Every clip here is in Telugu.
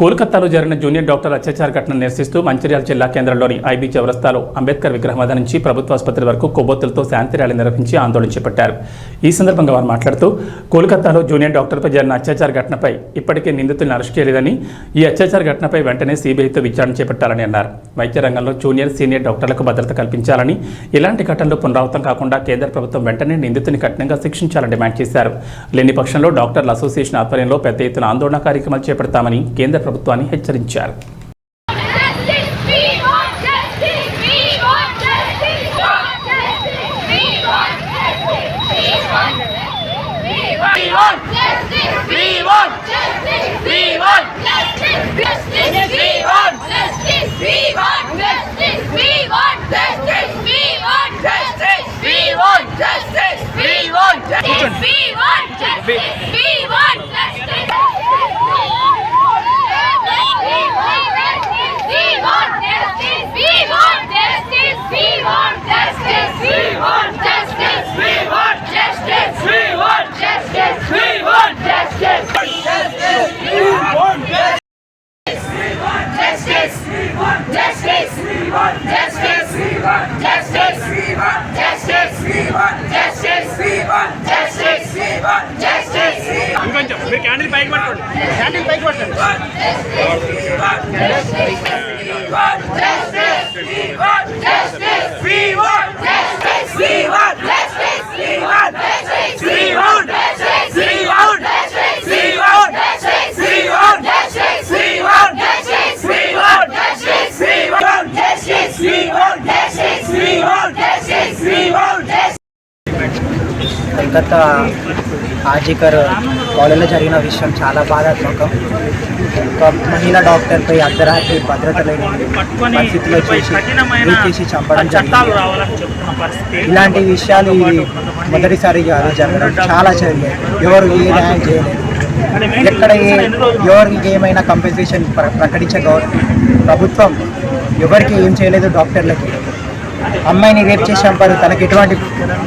కోల్కతాలో జరిగిన జూనియర్ డాక్టర్ అత్యాచార ఘటన నిరసిస్తూ మంచిర్యాల జిల్లా కేంద్రంలోని ఐబీ చౌరస్తాలో అంబేద్కర్ విగ్రహం వద్ద నుంచి ప్రభుత్వ ఆసుపత్రి వరకు కొవ్వొత్తులతో శాంతి ర్యాలీ నిర్వహించి ఆందోళన చేపట్టారు. ఈ సందర్భంగా వారు మాట్లాడుతూ కోల్కతాలో జూనియర్ డాక్టర్పై జరిగిన అత్యాచార ఘటనపై ఇప్పటికే నిందితులను అరెస్ట్ చేయలేదని ఈ అత్యాచార ఘటనపై వెంటనే సీబీఐతో విచారణ చేపట్టాలని అన్నారు. వైద్య రంగంలో జూనియర్ సీనియర్ డాక్టర్లకు భద్రత కల్పించాలని ఇలాంటి ఘటనలు పునరావృతం కాకుండా కేంద్ర ప్రభుత్వం వెంటనే నిందితుని కఠినంగా శిక్షించాలని డిమాండ్ చేశారు. లేని పక్షంలో డాక్టర్ల అసోసియేషన్ ఆధ్వర్యంలో పెద్ద ఎత్తున ఆందోళన కార్యక్రమాలు చేపడతామని కేంద్ర ప్రభుత్వాన్ని హెచ్చరించారు Justice, we want justice, we want justice, we want justice, ఇంకొంచెం మీరు క్యాండిల్ పైకి పట్టుకోండి క్యాండిల్ పైకి పట్టండి కలకత్తా ఆజికర్ కాలేజీలో జరిగిన విషయం చాలా బాధాత్మకం. ఒక మహిళా డాక్టర్పై అర్ధరాత్రి భద్రత లేని పరిస్థితిలో చేసి చేసి చంపడం జరిగింది. ఇలాంటి విషయాలు మొదటిసారి కాదు జరగడం చాలా జరిగాయి. ఎవరు ఏ న్యాయం చేయలేదు. ఎక్కడ ఎవరికి ఏమైనా కంపెన్సేషన్ ప్రకటించే గవర్నమెంట్ ప్రభుత్వం ఎవరికి ఏం చేయలేదు డాక్టర్లకి. అమ్మాయిని రేప్ చేసి చంపారు తనకి ఎటువంటి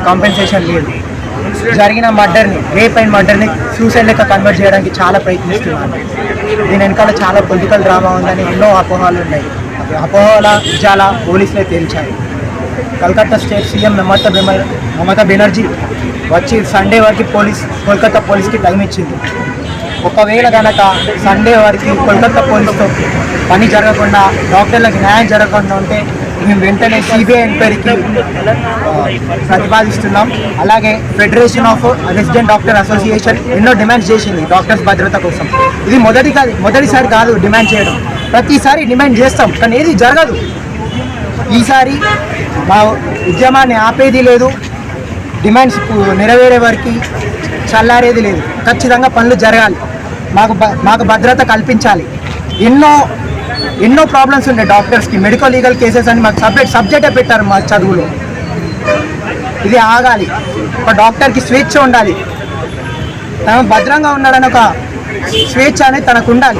కాంపెన్సేషన్ లేదు. జరిగిన మర్డర్ని రేప్ అయిన మర్డర్ని సూసైడ్ లెక్క కన్వర్ట్ చేయడానికి చాలా ప్రయత్నిస్తున్నాను దీని వెనకాల చాలా పొలిటికల్ డ్రామా ఉందని ఎన్నో అపోహాలు ఉన్నాయి. అపోహల నిజాల పోలీసులే తేల్చాయి. కలకత్తా స్టేట్ సీఎం మమతా బెమర్ మమతా బెనర్జీ వచ్చి సండే వరకు పోలీస్ కోల్కతా పోలీస్కి టైం ఇచ్చింది. ఒకవేళ కనుక సండే వరకు కోల్కతా పోలీస్తో పని జరగకుండా డాక్టర్లకు న్యాయం జరగకుండా ఉంటే మేము వెంటనే సిబిఐ ఎంక్వైరీకి ప్రతిపాదిస్తున్నాం. అలాగే federation of resident doctor association ఎన్నో డిమాండ్స్ చేసింది డాక్టర్స్ భద్రత కోసం. ఇది మొదటి కాదు మొదటిసారి కాదు డిమాండ్ చేయడం. ప్రతిసారి డిమాండ్ చేస్తాం కానీ ఏది జరగదు. ఈసారి మా ఉద్యమాన్ని ఆపేది లేదు డిమాండ్స్ నెరవేరే వరకు చల్లారేది లేదు. ఖచ్చితంగా పనులు జరగాలి. మాకు మాకు భద్రత కల్పించాలి. ఎన్నో ఎన్నో ప్రాబ్లమ్స్ ఉన్నాయి డాక్టర్స్కి మెడికల్ లీగల్ కేసెస్ అని మాకు సబ్జెక్ట్ సబ్జెక్టే పెట్టారు మా చదువులో. ఇది ఆగాలి. ఒక డాక్టర్కి స్వేచ్ఛ ఉండాలి. తను భద్రంగా ఉన్నాడని ఒక స్వేచ్ఛ అనేది తనకు ఉండాలి.